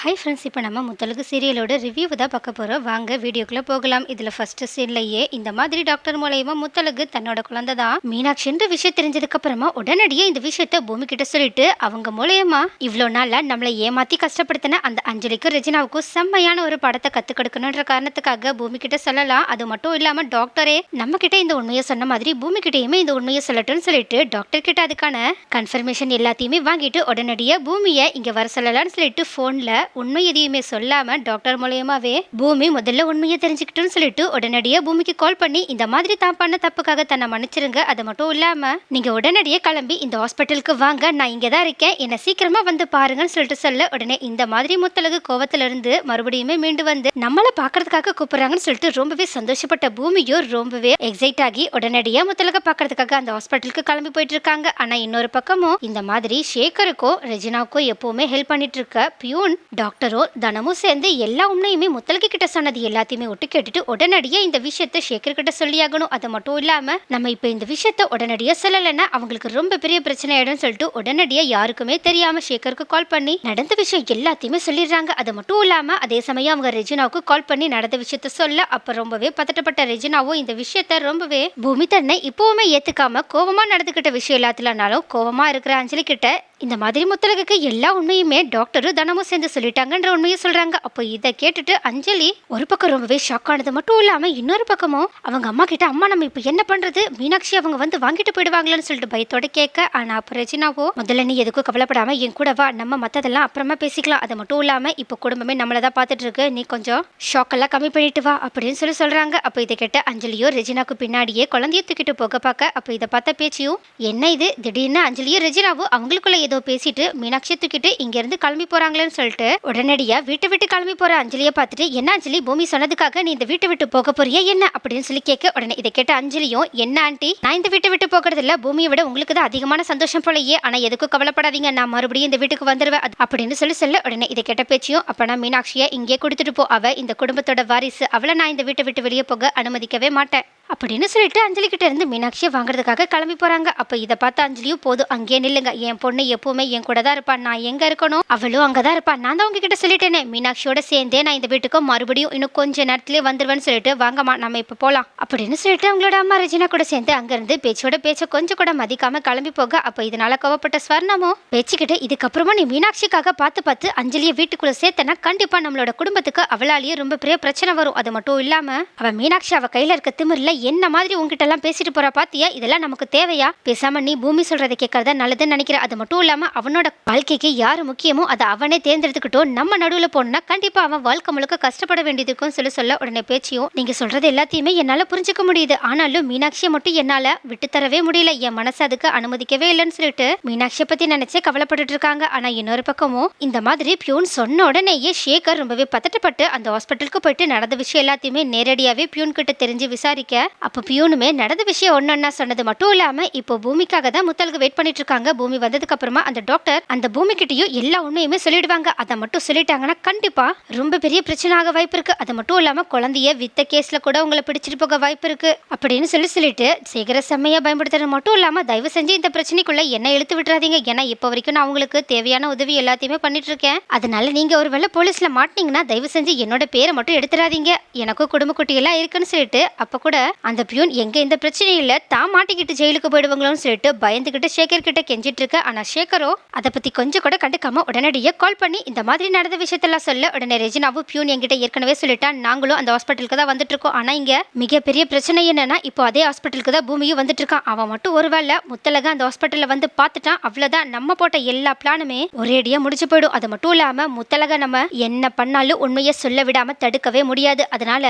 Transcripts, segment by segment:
Hi friends இப்போ நம்ம முத்தலுக்கு சீரியலோட review தான் பார்க்க போகிறோம் வாங்க வீடியோக்குள்ளே போகலாம். இதில் ஃபர்ஸ்ட் சீன்லையே இந்த மாதிரி டாக்டர் மூலயமா முத்தலுக்கு தன்னோட குழந்தை தான். மீனாட்சின்ற விஷயம் தெரிஞ்சதுக்கப்புறமா உடனடியே இந்த விஷயத்த பூமி கிட்ட சொல்லிட்டு அவங்க மூலயமா இவ்வளோ நாளில் நம்மளை ஏமாத்தி கஷ்டப்படுத்தின அந்த அஞ்சலிக்கும் ரெஜினாவுக்கும் செம்மையான ஒரு படத்தை கற்றுக் கொடுக்கணுன்ற காரணத்துக்காக பூமி கிட்ட சொல்லலாம். அது மட்டும் இல்லாமல் டாக்டரே நம்ம கிட்ட இந்த உண்மையை சொன்ன மாதிரி பூமி கிட்டேயுமே இந்த உண்மையை சொல்லட்டும்னு சொல்லிட்டு டாக்டர் கிட்ட அதுக்கான கன்ஃபர்மேஷன் எல்லாத்தையுமே வாங்கிட்டு உடனடியாக பூமியை இங்கே வர சொல்லலாம்னு சொல்லிட்டு ஃபோனில் உண்மை எதையுமே சொல்லாம டாக்டர் மூலியமாகவே பூமி முதல்ல உண்மையை தெரிஞ்சுக்கிட்டுன்னு சொல்லிட்டு உடனடியே பூமிக்கு கால் பண்ணி இந்த மாதிரி தான் பண்ண தப்புக்காக தன்னை மன்னிச்சிருங்க. அது மட்டும் இல்லாம நீங்க உடனடியே கிளம்பி இந்த ஹாஸ்பிட்டலுக்கு வாங்க. நான் இங்க தான் இருக்கேன். என்ன சீக்கிரமா வந்து பாருங்கன்னு சொல்லிட்டு சொல்ல உடனே இந்த மாதிரி முத்தலகு கோவத்துல இருந்து மறுபடியுமே மீண்டு வந்து நம்மளை பாக்குறதுக்காக கூப்பிடுறாங்கன்னு சொல்லிட்டு ரொம்பவே சந்தோஷப்பட்ட பூமியும் ரொம்பவே எக்ஸைட் ஆகி உடனடியாக முத்தலக பாக்குறதுக்காக அந்த ஹாஸ்பிட்டலுக்கு கிளம்பி போயிட்டு இருக்காங்க ஆனா இன்னொரு பக்கமும் இந்த மாதிரி ஷேகருக்கும் ரெஜினாவுக்கும் எப்பவுமே ஹெல்ப் பண்ணிட்டு இருக்க பியூன் டாக்டரோ தனமும் சேர்ந்து எல்லா உண்மையுமே முத்தலகி கிட்ட சொன்னது எல்லாத்தையுமே ஒட்டு கேட்டுட்டு உடனடியே இந்த விஷயத்த ஷேகர் கிட்ட சொல்லியாகணும். அது மட்டும் இல்லாம நம்ம இப்ப இந்த விஷயத்த உடனடியாக சொல்லலைன்னா அவங்களுக்கு ரொம்ப பெரிய பிரச்சனை ஆயிடும்னு சொல்லிட்டு உடனடியாக யாருக்குமே தெரியாம சேகருக்கு கால் பண்ணி நடந்த விஷயம் எல்லாத்தையுமே சொல்லிடுறாங்க. அது மட்டும் இல்லாம அதே சமயம் அவங்க ரெஜினாவுக்கு கால் பண்ணி நடந்த விஷயத்த சொல்ல அப்ப ரொம்பவே பதட்டப்பட்ட ரெஜினாவும் இந்த விஷயத்த ரொம்பவே பூமி தன்னை இப்பவுமே ஏத்துக்காம கோவமா நடந்துக்கிட்ட விஷயம் எல்லாத்துலனாலும் கோவமா இருக்கிற அஞ்சலி கிட்ட இந்த மாதிரி முத்தலகுக்கு எல்லா உண்மையுமே டாக்டரும் தனமும் சேர்ந்து சொல்லிட்டாங்கன்ற உண்மையை சொல்றாங்க. அப்போ இதை கேட்டுட்டு அஞ்சலி ஒரு பக்கம் ரொம்பவே ஷாக் ஆனது மட்டும் இல்லாம இன்னொரு பக்கமும் அவங்க அம்மா கிட்ட அம்மா நம்ம இப்போ என்ன பண்றது? மீனாட்சி அவங்க வந்து வாங்கிட்டு போயிடுவாங்களான்னு சொல்லிட்டு பயத்தோட கேட்க ஆனா அப்போ ரஜினாவோ முதல்ல நீ எதுக்கும் கவலைப்படாம என் கூட வா நம்ம மத்ததெல்லாம் அப்புறமா பேசிக்கலாம். அது மட்டும் இல்லாம இப்போ குடும்பமே நம்மளை தான் பார்த்துட்டு இருக்கு நீ கொஞ்சம் ஷாக்கெல்லாம் கம்மி பண்ணிட்டு வா அப்படின்னு சொல்லி சொல்றாங்க. அப்போ இதை கேட்ட அஞ்சலியோ ரெஜினாக்கு பின்னாடியே குழந்தைய தூக்கிட்டு போக பார்க்க அப்போ இதை பார்த்த பேச்சியும் என்ன இது? திடீர்னு அஞ்சலியோ ரெஜினாவோ அவங்களுக்குள்ள ஏதோ பேசிட்டு மீனாட்சி தூக்கிட்டு இங்கேருந்து கிளம்பி போறாங்களேன்னு சொல்லிட்டு உடனடியா வீட்டை விட்டு கிளம்பி போற அஞ்சலியை பார்த்துட்டு என்ன அஞ்சலி? பூமி சொன்னதுக்காக நீ இந்த வீட்டை விட்டு போக போறியா? என்ன? அப்படின்னு சொல்லி கேட்க உடனே இதை கேட்ட அஞ்சலியும் என்ன ஆண்டி? நான் இந்த வீட்டை விட்டு போகிறது இல்ல பூமியை விட உங்களுக்கு தான் அதிகமான சந்தோஷம் போலயே. ஆனா எதுக்கும் கவலைப்படாதீங்க. நான் மறுபடியும் இந்த வீட்டுக்கு வந்துருவேன். அது- அப்படின்னு சொல்லி சொல்ல உடனே இதை கேட்ட பேச்சியும் அப்ப நான் மீனாட்சியை இங்கே கொடுத்துட்டு போ. அவ இந்த குடும்பத்தோட வாரிசு. அவளை நான் இந்த வீட்டை விட்டு வெளியே போக அனுமதிக்கவே மாட்டேன். அப்படின்னு சொல்லிட்டு அஞ்சலி கிட்ட இருந்து மீனாட்சியை வாங்குறதுக்காக கிளம்பி போறாங்க. அப்ப இதை பார்த்து அஞ்சலியும் போதும் அங்கேயே நில்லுங்க. என் பொண்ணு எப்பவுமே என் கூட தான் இருப்பான் நான் எங்க இருக்கணும்? அவளும் அங்கதான் இருப்பான் நான் தான் உங்ககிட்ட சொல்லிட்டேனே. மீனாட்சியோட சேர்ந்தே நான் இந்த வீட்டுக்கு மறுபடியும் இன்னும் கொஞ்ச நேரத்திலே வந்துருவேன்னு சொல்லிட்டு வாங்கம்மா நம்ம இப்ப போலாம். அப்படின்னு சொல்லிட்டு அவங்களோட அம்மா ரஜினா கூட சேர்ந்து அங்கிருந்து பேச்சோட பேச்ச கொஞ்சம் கூட மதிக்காம கிளம்பி போக அப்ப இதனால கோவப்பட்ட ஸ்வர்ணமும் பேச்சுக்கிட்டு இதுக்கப்புறமா நீ மீனாட்சிக்காக பார்த்து பார்த்து அஞ்சலியை வீட்டுக்குள்ள சேர்த்தனா கண்டிப்பா நம்மளோட குடும்பத்துக்கு அவளாலேயே ரொம்ப பெரிய பிரச்சனை வரும். அது மட்டும் இல்லாம அவ மீனாட்சி அவ கையில இருக்க திமிரில் என்ன மாதிரி உங்ககிட்ட எல்லாம் பேசிட்டு போகிறா பாத்தியா? இதெல்லாம் நமக்கு தேவையா? பேசாம நீ பூமி சொல்றதை கேட்கறதா நல்லதுன்னு நினைக்கிற? அது மட்டும் இல்லாம அவனோட வாழ்க்கைக்கு யாரு முக்கியமோ அதை அவனே தேர்ந்தெடுத்துக்கிட்டோம் நம்ம நடுவுல போனா கண்டிப்பா அவன் வாழ்க்கை முழுக்க கஷ்டப்பட வேண்டியதுக்கும் சொல்லி சொல்ல உடனே பேச்சியும் நீங்க சொல்றது எல்லாத்தையுமே என்னால புரிஞ்சுக்க முடியுது. ஆனாலும் மீனாட்சியை மட்டும் என்னால விட்டு தரவே முடியல. என் மனசு அதுக்கு அனுமதிக்கவே இல்லைன்னு சொல்லிட்டு மீனாட்சியை பத்தி நினைச்சே கவலைப்பட்டுட்டு இருக்காங்க. ஆனா இன்னொரு பக்கமும் இந்த மாதிரி பியூன் சொன்ன உடனேயே ஷேகர் ரொம்பவே பதட்டப்பட்டு அந்த ஹாஸ்பிட்டலுக்கு போயிட்டு நடந்த விஷயம் எல்லாத்தையுமே நேரடியாவே பியூன் கிட்ட தெரிஞ்சு விசாரிக்க அப்போ பியூனுமே நடந்த விஷயம் ஒன்னொன்னா சொன்னது மட்டும் இல்லாம இப்போ பூமிக்காக தான் முத்தலுக்கு வெயிட் பண்ணிட்டு இருக்காங்க. பூமி வந்ததுக்கு அப்புறமா அந்த டாக்டர் அந்த பூமி கிட்டயும் எல்லா உண்மையுமே சொல்லிடுவாங்க. அதை மட்டும் சொல்லிட்டாங்கன்னா கண்டிப்பா ரொம்ப பெரிய பிரச்சனை ஆக வாய்ப்பு இருக்கு. அது மட்டும் இல்லாம குழந்தைய வித்த கேஸ்ல கூட உங்களை பிடிச்சிட்டு போக வாய்ப்பு இருக்கு. அப்படின்னு சொல்லி சொல்லிட்டு சேகர செம்மையா பயன்படுத்துறது மட்டும் இல்லாம தயவு செஞ்சு இந்த பிரச்சனைக்குள்ள என்ன இழுத்து விட்டுறாதீங்க. ஏன்னா இப்போ வரைக்கும் நான் உங்களுக்கு தேவையான உதவி எல்லாத்தையுமே பண்ணிட்டு இருக்கேன். அதனால நீங்க ஒருவேளை போலீஸ்ல மாட்டினீங்கன்னா தயவு செஞ்சு என்னோட பேரை மட்டும் எடுத்துடாதீங்க. எனக்கும் குடும்ப குட்டியெல்லாம் இருக்குன்னு சொல்லிட்டு அப்ப கூட அந்த பியூன் எங்க இந்த பிரச்சனையில தான் மாட்டிக்கிட்டு ஜெயிலுக்கு போயிடுவாங்களோன்னு சொல்லிட்டு பயந்துகிட்டு சேகர் கிட்ட கெஞ்சிட்டு இருக்க. ஆனா சேகரோ அதை பத்தி கொஞ்சம் கூட கண்டுக்காம உடனடியே கால் பண்ணி இந்த மாதிரி நடந்த விஷயத்தெல்லாம் சொல்ல உடனே ரெஜினாவும் பியூன் என்கிட்ட ஏற்கனவே சொல்லிட்டா நாங்களும் அந்த ஹாஸ்பிட்டலுக்கு தான் வந்துட்டு இருக்கோம். ஆனா இங்க மிகப்பெரிய பிரச்சனை என்னன்னா இப்போ அதே ஹாஸ்பிட்டலுக்கு தான் பூமியும் வந்துட்டு இருக்கான். அவன் மட்டும் ஒருவேளை முத்தலக அந்த ஹாஸ்பிட்டலில் வந்து பார்த்துட்டான். அவ்வளோதான் நம்ம போட்ட எல்லா பிளானுமே ஒரேடியாக முடிச்சு போயிடும். அது மட்டும் இல்லாமல் முத்தலக நம்ம என்ன பண்ணாலும் உண்மையை சொல்ல விடாமல் தடுக்கவே முடியாது. அதனால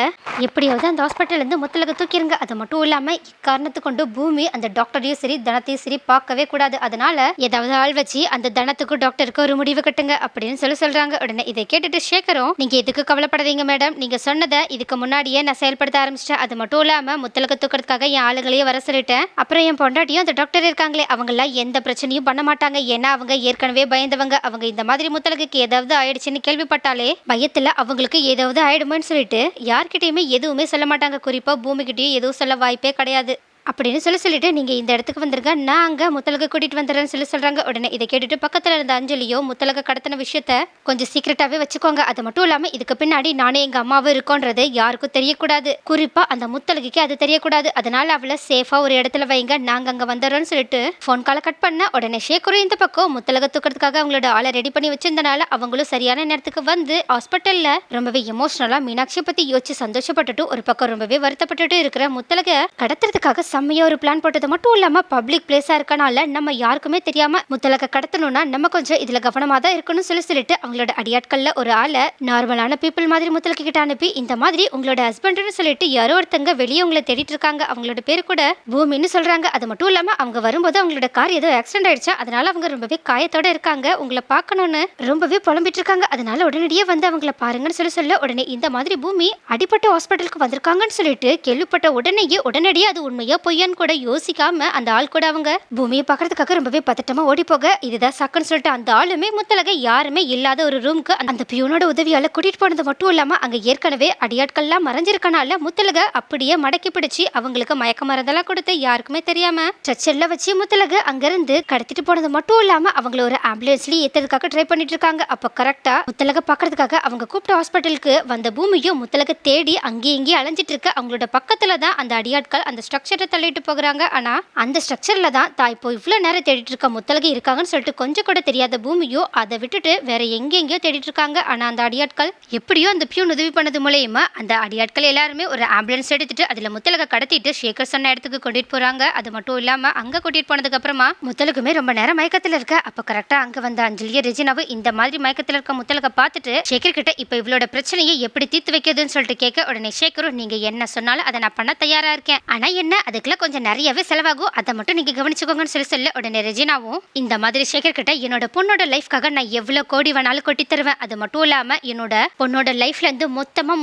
எப்படியாவது அந்த ஹாஸ்பிட்டல்லேருந்து இருந்து முத்தலக தூக்கிருங்க அது மட்டும் இல்லாம இக்காரணத்து கொண்டு பூமி அந்த டாக்டரையும் சரி தனத்தையும் சரி பார்க்கவே கூடாது. அதனால ஏதாவது ஆள் வச்சு அந்த தனத்துக்கும் டாக்டருக்கும் ஒரு முடிவு கட்டுங்க அப்படின்னு சொல்லி சொல்றாங்க. உடனே இதை கேட்டுட்டு சேகரும் நீங்க எதுக்கு கவலைப்படாதீங்க மேடம் நீங்க சொன்னதை இதுக்கு முன்னாடியே நான் செயல்படுத்த ஆரம்பிச்சிட்டேன். அது மட்டும் இல்லாம முத்தலக தூக்கிறதுக்காக என் ஆளுங்களையே வர சொல்லிட்டேன். அப்புறம் என் பொண்டாட்டியும் அந்த டாக்டர் இருக்காங்களே அவங்களாம் எந்த பிரச்சனையும் பண்ண மாட்டாங்க. ஏன்னா அவங்க ஏற்கனவே பயந்தவங்க. அவங்க இந்த மாதிரி முத்தலகுக்கு ஏதாவது ஆயிடுச்சுன்னு கேள்விப்பட்டாலே பயத்துல அவங்களுக்கு ஏதாவது ஆயிடுமோன்னு சொல்லிட்டு யார்கிட்டயுமே எதுவுமே சொல்ல மாட்டாங்க. குறிப்பா பூமி கிட்டயும் எதுவும் சொல்ல வாய்ப்பே கிடையாது. அப்படின்னு சொல்லி சொல்லிட்டு நீங்கள் இந்த இடத்துக்கு வந்துருங்க. நான் அங்கே முத்தலக கூட்டிகிட்டு வந்துடுறேன்னு சொல்லி சொல்கிறாங்க உடனே இதை கேட்டுட்டு பக்கத்தில் இருந்த அஞ்சலியோ முத்தலக கடத்தின விஷயத்த கொஞ்சம் சீக்கிரட்டாகவே வச்சுக்கோங்க. அது மட்டும் இல்லாமல் இதுக்கு பின்னாடி நானே எங்கள் அம்மாவும் இருக்கோன்றது யாருக்கும் தெரியக்கூடாது. குறிப்பாக அந்த முத்தலகைக்கு அது தெரியக்கூடாது. அதனால் அவளை சேஃபாக ஒரு இடத்துல வைங்க. நாங்கள் அங்கே வந்துடுறோம்னு சொல்லிட்டு ஃபோன் காலை கட் பண்ண உடனே ஷேக்கரும் இந்த பக்கம் முத்தலக தூக்கிறதுக்காக அவங்களோட ஆளை ரெடி பண்ணி வச்சிருந்தனால அவங்களும் சரியான நேரத்துக்கு வந்து ஹாஸ்பிட்டலில் ரொம்பவே எமோஷனலாக மீனாட்சியை பற்றி யோசிச்சு சந்தோஷப்பட்டுட்டு ஒரு பக்கம் ரொம்பவே வருத்தப்பட்டுட்டு இருக்கிற முத்தலக கடத்துறதுக்காக செம்மையாக ஒரு பிளான் போட்டது மட்டும் இல்லாமல் பப்ளிக் பிளேஸாக இருக்கனால நம்ம யாருக்குமே தெரியாமல் முத்தலக கடத்தணும்னா நம்ம கொஞ்சம் இதில் கவனமாக தான் இருக்கணும்னு சொல்லி சொல்லிட்டு அவங்களோட அடியாட்களில் ஒரு ஆளை நார்மலான பீப்புள் மாதிரி முத்தலக கிட்ட அனுப்பி இந்த மாதிரி உங்களோட ஹஸ்பண்டுன்னு சொல்லிட்டு யாரோ ஒருத்தங்க வெளியே உங்களை தேடிட்டு இருக்காங்க. அவங்களோட பேர் கூட பூமின்னு சொல்கிறாங்க அது மட்டும் இல்லாமல் அவங்க வரும்போது அவங்களோட கார் ஏதோ ஆக்சிடென்ட் ஆயிடுச்சா. அதனால அவங்க ரொம்பவே காயத்தோட இருக்காங்க. உங்களை பார்க்கணும்னு ரொம்பவே புலம்பிட்டு இருக்காங்க. அதனால உடனடியே வந்து அவங்கள பாருங்கன்னு சொல்லி சொல்ல உடனே இந்த மாதிரி பூமி அடிப்பட்ட ஹாஸ்பிட்டலுக்கு வந்திருக்காங்கன்னு சொல்லிட்டு கேள்விப்பட்ட உடனேயே உடனடியே அது உண்மையா பொய்யான்னு கூட யோசிக்காம அந்த ஆள் கூட அவங்க பூமியை பார்க்கறதுக்காக ரொம்பவே பதட்டமா ஓடி போக இதுதான் சக்குன்னு சொல்லிட்டு அந்த ஆளுமே முத்தலக யாருமே இல்லாத ஒரு ரூமுக்கு அந்த பியூனோட உதவியால கூட்டிட்டு போனது மட்டும் இல்லாம அங்க ஏற்கனவே அடியாட்கள்லாம் மறைஞ்சிருக்கனால முத்தலக அப்படியே மடக்கி பிடிச்சி அவங்களுக்கு மயக்க மருந்தெல்லாம் கொடுத்து யாருக்குமே தெரியாம ஸ்ட்ரெச்சர்ல வச்சு முத்தலக அங்கிருந்து கடத்திட்டு போனது மட்டும் இல்லாம அவங்கள ஒரு ஆம்புலன்ஸ்லயே ஏத்துறதுக்காக ட்ரை பண்ணிட்டு இருக்காங்க. அப்ப கரெக்டா முத்தலக பாக்குறதுக்காக அவங்க கூப்பிட்ட ஹாஸ்பிட்டலுக்கு வந்த பூமியும் முத்தலக தேடி அங்கேயும் இங்கேயும் அலைஞ்சிட்டு இருக்க அவங்களோட பக்கத்துல தான் அந்த அடியாட்கள் அந்த ஸ்ட்ரக்சரை தள்ளிட்டு போகிறாங்க. ஆனால் அந்த ஸ்ட்ரக்சரில் தான் தான் இப்போ இவ்வளோ நேரம் தேடிட்டு இருக்க முத்தலகி இருக்காங்கன்னு சொல்லிட்டு கொஞ்சம் கூட தெரியாத பூமியோ அதை விட்டுட்டு வேற எங்கெங்கேயோ தேடிட்டு இருக்காங்க ஆனால் அந்த அடியாட்கள் எப்படியோ அந்த பியூன் உதவி பண்ணது மூலயமா அந்த அடியாட்கள் எல்லாருமே ஒரு ஆம்புலன்ஸ் எடுத்துட்டு அதில் முத்தலக கடத்திட்டு ஷேகர் சொன்ன இடத்துக்கு கூட்டிட்டு போறாங்க. அது மட்டும் இல்லாமல் அங்கே கூட்டிட்டு போனதுக்கு அப்புறமா முத்தலுக்குமே ரொம்ப நேரம் மயக்கத்தில் இருக்க. அப்போ கரெக்டாக அங்கே வந்த அஞ்சலிய ரெஜினாவும் இந்த மாதிரி மயக்கத்தில் இருக்க முத்தலக பார்த்துட்டு ஷேகர் கிட்ட இப்போ இவளோட பிரச்சனையை எப்படி தீர்த்து வைக்கிறதுன்னு சொல்லிட்டு கேட்க உடனே ஷேகரும் நீங்க என்ன சொன்னாலும் அதை நான் பண்ண தயாரா இருக்கேன். ஆனா என்ன அதுக்கெல்லாம் கொஞ்சம் நிறையவே செலவாகும். அதை மட்டும் நீங்க கவனிச்சுக்கோங்கன்னு சொல்லி சொல்ல உடனே ரெஜினாவும் இந்த மாதிரி ஷேகர் கிட்ட என்னோட பொண்ணோட லைஃப்காக நான் எவ்வளவு கோடி வேணாலும் கொட்டி தருவேன். அது மட்டும் இல்லாம என்னோட பொண்ணோட லைஃப்ல இருந்து மொத்தமா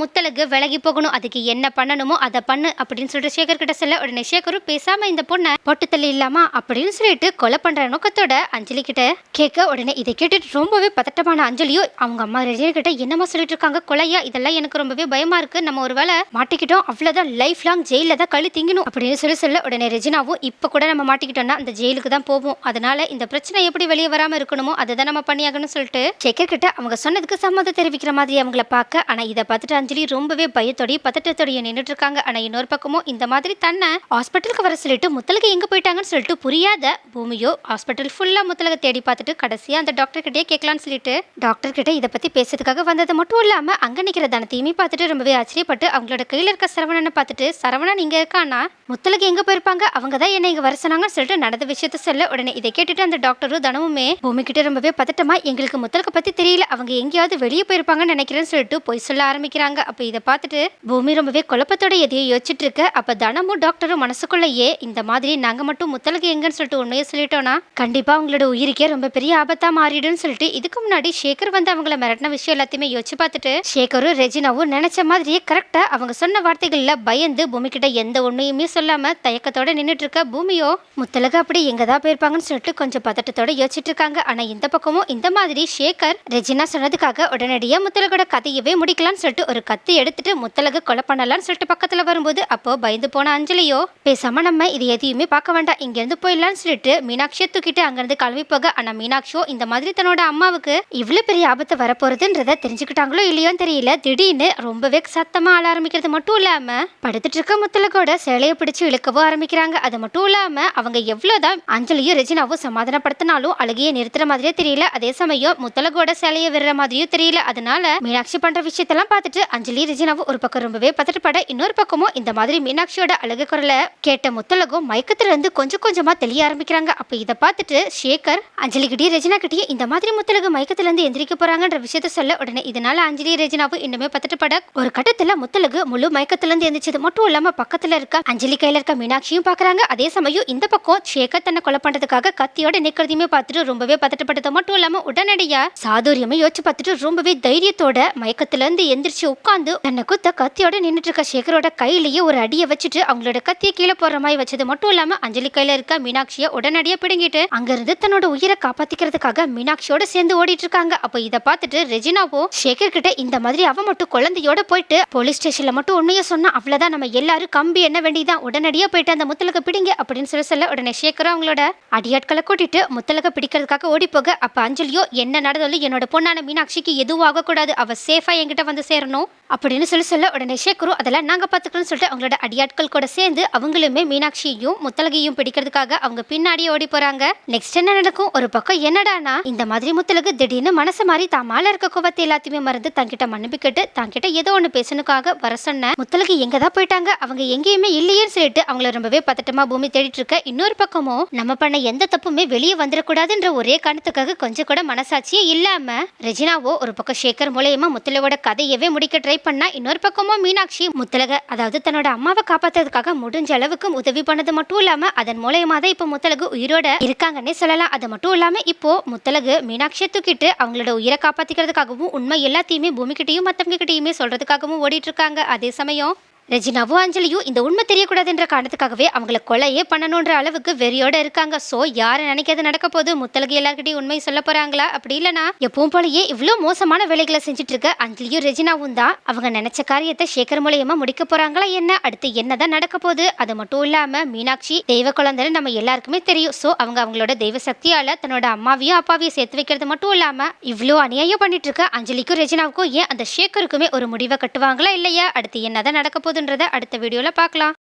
விலகி போகணும். அதுக்கு என்ன பண்ணணுமோ அதை பண்ணு அப்படின்னு சொல்லிட்டு சேகர் கிட்ட சொல்ல உடனே சேகரும் பேசாம இந்த பொண்ணை பொட்டுத்தள்ளி இல்லாமா அப்படின்னு சொல்லிட்டு கொலை பண்ற நோக்கத்தோட அஞ்சலி கிட்ட கேட்க உடனே இதை கேட்டுட்டு ரொம்பவே பதட்டமான அஞ்சலியோ அவங்க அம்மா ரெஜினா கிட்ட என்னமா சொல்லிட்டு இருக்காங்க? கொலையா? இதெல்லாம் எனக்கு ரொம்பவே பயமா இருக்கு. நம்ம ஒரு வேளை மாட்டிக்கிட்டோம். அவ்வளவுதான். லைஃப் லாங் ஜெயில தான் கழி திங்கணும் அப்படின்னு சொல்லி சொல்ல உடனே ரெஜினாவும் இப்போ கூட நம்ம மாட்டிக்கிட்டோம்னா அந்த ஜெயிலுக்கு தான் போவோம். அதனால இந்த பிரச்சனை எப்படி வெளியே வராமல் இருக்கணுமோ அதை தான் நம்ம பண்ணியாகணும்னு சொல்லிட்டு செக்கர் கிட்ட அவங்க சொன்னதுக்கு சம்மதம் தெரிவிக்கிற மாதிரி அவங்கள பார்க்க ஆனால் இதை பார்த்துட்டு அஞ்சலி ரொம்பவே பயத்தோடய பதட்டத்தோடய நின்றுட்டு இருக்காங்க ஆனால் இன்னொரு பக்கமும் இந்த மாதிரி தன்னை ஹாஸ்பிட்டலுக்கு வர சொல்லிட்டு முத்தலுக்கு எங்கே போயிட்டாங்கன்னு சொல்லிட்டு புரியாத பூமியோ ஹாஸ்பிட்டல் ஃபுல்லாக முத்தலக தேடி பார்த்துட்டு கடைசியாக அந்த டாக்டர் கிட்டே கேட்கலாம்னு சொல்லிட்டு டாக்டர் கிட்ட இதை பற்றி பேசுறதுக்காக வந்தது மட்டும் இல்லாமல் அங்கே நிற்கிற தனத்தையுமே பார்த்துட்டு ரொம்பவே ஆச்சரியப்பட்டு அவங்களோட கையில் இருக்க சரவணனை பார்த்துட்டு சரவணன் இங்கே இருக்கான்னா முத்தலக எங்க போயிருப்பாங்க? அவங்க தான் என்ன இங்க வர சொன்னாங்கன்னு சொல்லிட்டு நடந்த விஷயத்த சொல்ல உடனே இதை கேட்டுட்டு அந்த டாக்டரும் தனமுமே பூமி கிட்ட ரொம்பவே பதட்டமா எங்களுக்கு முத்தலுக்கு பத்தி தெரியல அவங்க எங்கேயாவது வெளியே போயிருப்பாங்கன்னு நினைக்கிறேன்னு சொல்லிட்டு பொய் சொல்ல ஆரம்பிக்கிறாங்க. அப்ப இதை பார்த்துட்டு பூமி ரொம்பவே குழப்பத்தோட எதையோ யோசிச்சுட்டு இருக்க. அப்ப தனமும் டாக்டரும் மனசுக்குள்ளேயே இந்த மாதிரி நாங்க மட்டும் முத்தலுக்கு எங்கன்னு சொல்லிட்டு உண்மையை சொல்லிட்டோம்னா கண்டிப்பா அவங்களோட உயிருக்கே ரொம்ப பெரிய ஆபத்தா மாறிடும்னு சொல்லிட்டு இதுக்கு முன்னாடி சேகர் வந்து அவங்கள மிரட்டின விஷயம் எல்லாத்தையுமே யோசிச்சு பார்த்துட்டு சேகரும் ரெஜினாவும் நினைச்ச மாதிரியே கரெக்டா அவங்க சொன்ன வார்த்தைகள்ல பயந்து பூமி கிட்ட எந்த உண்மையுமே சொல்லாம தயக்கத்தோட நின்றுட்டு இருக்க பூமியோ முத்தலகு அப்படி எங்க தான் போயிருப்பாங்கன்னு சொல்லிட்டு கொஞ்சம் பதட்டத்தோட யோசிச்சுட்டு இருக்காங்க ஆனா இந்த பக்கமும் இந்த மாதிரி ஷேகர் ரெஜினா சொன்னதுக்காக உடனடியாக முத்தலகோட கதையவே முடிக்கலாம்னு சொல்லிட்டு ஒரு கத்தி எடுத்துட்டு முத்தலகு கொலை பண்ணலாம்னு சொல்லிட்டு பக்கத்துல வரும்போது அப்போ பயந்து போன அஞ்சலியோ பேசாம நம்ம இது எதையுமே பார்க்க வேண்டாம். இங்கேருந்து போயிடலாம்னு சொல்லிட்டு மீனாட்சியை தூக்கிட்டு அங்கிருந்து கிளம்பி போக ஆனா மீனாட்சியோ இந்த மாதிரி தன்னோட அம்மாவுக்கு இவ்வளோ பெரிய ஆபத்து வரப்போறதுன்றத தெரிஞ்சுக்கிட்டாங்களோ இல்லையோன்னு தெரியல. திடீர்னு ரொம்பவே சத்தமாக ஆள ஆரம்பிக்கிறது மட்டும் இல்லாமல் படுத்துட்டு இருக்க முத்தலகோட சேலையை பிடிச்சி இழுக்கவும் ஆரம்பிக்கிறாங்க. அது மட்டும் இல்லாமல் அவங்க எவ்வளோதான் அஞ்சலியும் ரெஜினாவும் சமாதானப்படுத்தினாலும் அழுகையை நிறுத்துற மாதிரியே தெரியல. அதே சமயம் முத்தலகோட சேலையை விடுற மாதிரியும் தெரியல. அதனால மீனாட்சி பண்ற விஷயத்தெல்லாம் பார்த்துட்டு அஞ்சலி ரெஜினாவும் ஒரு பக்கம் ரொம்பவே பதட்டப்பட இன்னொரு பக்கமும் இந்த மாதிரி மீனாட்சியோட அழகு குரலை கேட்ட முத்தலகும் மயக்கத்துல இருந்து கொஞ்சம் கொஞ்சமா தெளிய ஆரம்பிக்கிறாங்க. அப்ப இதை பார்த்துட்டு சேகர் அஞ்சலி கிட்டே ரெஜினா கிட்டே இந்த மாதிரி முத்தலகு மயக்கத்துல இருந்து எந்திரிக்க போறாங்கன்ற விஷயத்த சொல்ல உடனே இதனால அஞ்சலி ரெஜினாவும் இன்னுமே பதட்டப்பட ஒரு கட்டத்துல முத்தலகு முழு மயக்கத்துல இருந்து எந்திரிச்சது மட்டும் இல்லாம பக்கத்துல இருக்க அஞ்சலி கையில இருக்க மீனாட்சியும் பாக்குறாங்க அதே சமயம் இந்த பக்கம் சேகர் தன்னை கொலை பண்ணுறதுக்காக கத்தியோட நிற்கிறதையுமே பார்த்துட்டு ரொம்பவே பதட்டப்பட்டது. மட்டும் இல்லாம உடனடியாக சாதுரியமே யோசிச்சு பார்த்துட்டு ரொம்பவே தைரியத்தோட மயக்கத்துல இருந்து எந்திரிச்சு உட்காந்து தன்னை குத்த கத்தியோட நின்னுட்டு இருக்க சேகரோட கையிலேயே ஒரு அடியை வச்சுட்டு அவங்களோட கத்தியை கீழே போற மாதிரி வச்சது. மட்டும் இல்லாம அஞ்சலி கையில இருக்க மீனாட்சியை உடனடியாக பிடுங்கிட்டு அங்க இருந்து தன்னோட உயிரை காப்பாத்திக்கிறதுக்காக மீனாட்சியோட சேர்ந்து ஓடிட்டு இருக்காங்க. அப்போ இதை பார்த்துட்டு ரெஜினாவோ சேகர் கிட்ட இந்த மாதிரி அவன் மட்டும் குழந்தையோட போயிட்டு போலீஸ் ஸ்டேஷனில் மட்டும் உண்மையை சொன்னா அவ்வளவுதான். நம்ம எல்லாரும் கம்பி என்ன வேண்டியதான் உடனே உடனடியாக போயிட்டு அந்த முத்தலகை பிடிங்க அப்படின்னு சொல்லி சொல்ல உடனே சேகரும் அவங்களோட அடியாட்களை கூட்டிட்டு முத்தலகை பிடிக்கிறதுக்காக ஓடி போக அஞ்சலியோ என்ன நடந்தாலும் என்னோட பொண்ணான மீனாட்சிக்கு எதுவும் ஆகக்கூடாது. அவ சேஃபாக என்கிட்ட வந்து சேரணும். அப்படின்னு சொல்லி சொல்ல உடனே சேகரும் அதெல்லாம் நாங்கள் பார்த்துக்கணும்னு சொல்லிட்டு அவங்களோட அடியாட்கள் கூட சேர்ந்து அவங்களுமே மீனாட்சியையும் முத்தலகையும் பிடிக்கிறதுக்காக அவங்க பின்னாடியே ஓடி போகிறாங்க நெக்ஸ்ட் என்ன நடக்கும்? ஒரு பக்கம் என்னடானா? இந்த மாதிரி முத்தலகு திடீர்னு மனசு மாதிரி தான் இருக்க கோவத்தை எல்லாத்தையுமே மறந்து தங்கிட்ட மன்னிப்பு கேட்டு தங்கிட்ட ஏதோ ஒன்று பேசணுக்காக வர சொன்ன முத்தலகு எங்கே தான் போயிட்டாங்க? அவங்க எங்கேயுமே இல்லையேன்னு சொல்லிட்டு அவங்கள ரொம்பவே பதட்டமா பூமி தேடிட்டு இருக்க. இன்னொரு பக்கமும் நம்ம பண்ண எந்த தப்புமே வெளியே வந்துடக்கூடாதுன்ற ஒரே காரணத்துக்காக கொஞ்சம் கூட மனசாட்சியே இல்லாம ரெஜினாவோ ஒரு பக்கம் சேகர் மூலயமா முத்தலகோட கதையவே முடிக்க ட்ரை பண்ணா இன்னொரு பக்கமும் மீனாட்சி முத்தலக அதாவது தன்னோட அம்மாவை காப்பாத்துறதுக்காக முடிஞ்ச அளவுக்கு உதவி பண்ணது மட்டும் இல்லாம அதன் மூலயமா தான் இப்போ முத்தலகு உயிரோட இருக்காங்கன்னே சொல்லலாம். அது மட்டும் இல்லாம இப்போ முத்தலகு மீனாட்சியை தூக்கிட்டு அவங்களோட உயிரை காப்பாத்திக்கிறதுக்காகவும் உண்மை எல்லாத்தையுமே பூமிக்கிட்டையும் மத்தவங்க கிட்டையுமே சொல்றதுக்காகவும் ஓடிட்டு இருக்காங்க. அதே சமயம் ரெஜினாவும் அஞ்சலியும் இந்த உண்மை தெரியக்கூடாதுன்ற காரணத்துக்காகவே அவங்கள கொலையே பண்ணணுன்ற அளவுக்கு வெறியோட இருக்காங்க. சோ யாரை நினைக்கிறது நடக்க போது முத்தலகு எல்லாருக்கிட்டையும் உண்மை சொல்ல போறாங்களா? அப்படி இல்லனா எப்பவும் போலயே இவ்வளோ மோசமான வேலைகளை செஞ்சுட்டு இருக்க அஞ்சலியும் ரெஜினாவும் தான். அவங்க நினைச்ச காரியத்தை சேகர் மூலியமா முடிக்க போறாங்களா என்ன? அடுத்து என்னதான் நடக்க போகுது? அது மட்டும் இல்லாம மீனாட்சி தெய்வ குழந்தைன்னு நம்ம எல்லாருக்குமே தெரியும். சோ அவங்க அவங்களோட தெய்வ சக்தியால தன்னோட அம்மாவையும் அப்பாவையும் சேர்த்து வைக்கிறது மட்டும் இல்லாம இவ்வளோ அநியாயம் பண்ணிட்டு இருக்க அஞ்சலிக்கும் ரெஜினாவுக்கும் ஏன் அந்த சேகருக்குமே ஒரு முடிவை கட்டுவாங்களா இல்லையா? அடுத்து என்னதான் நடக்க போகுதுன்றதை அடுத்த வீடியோல பார்க்கலாம்.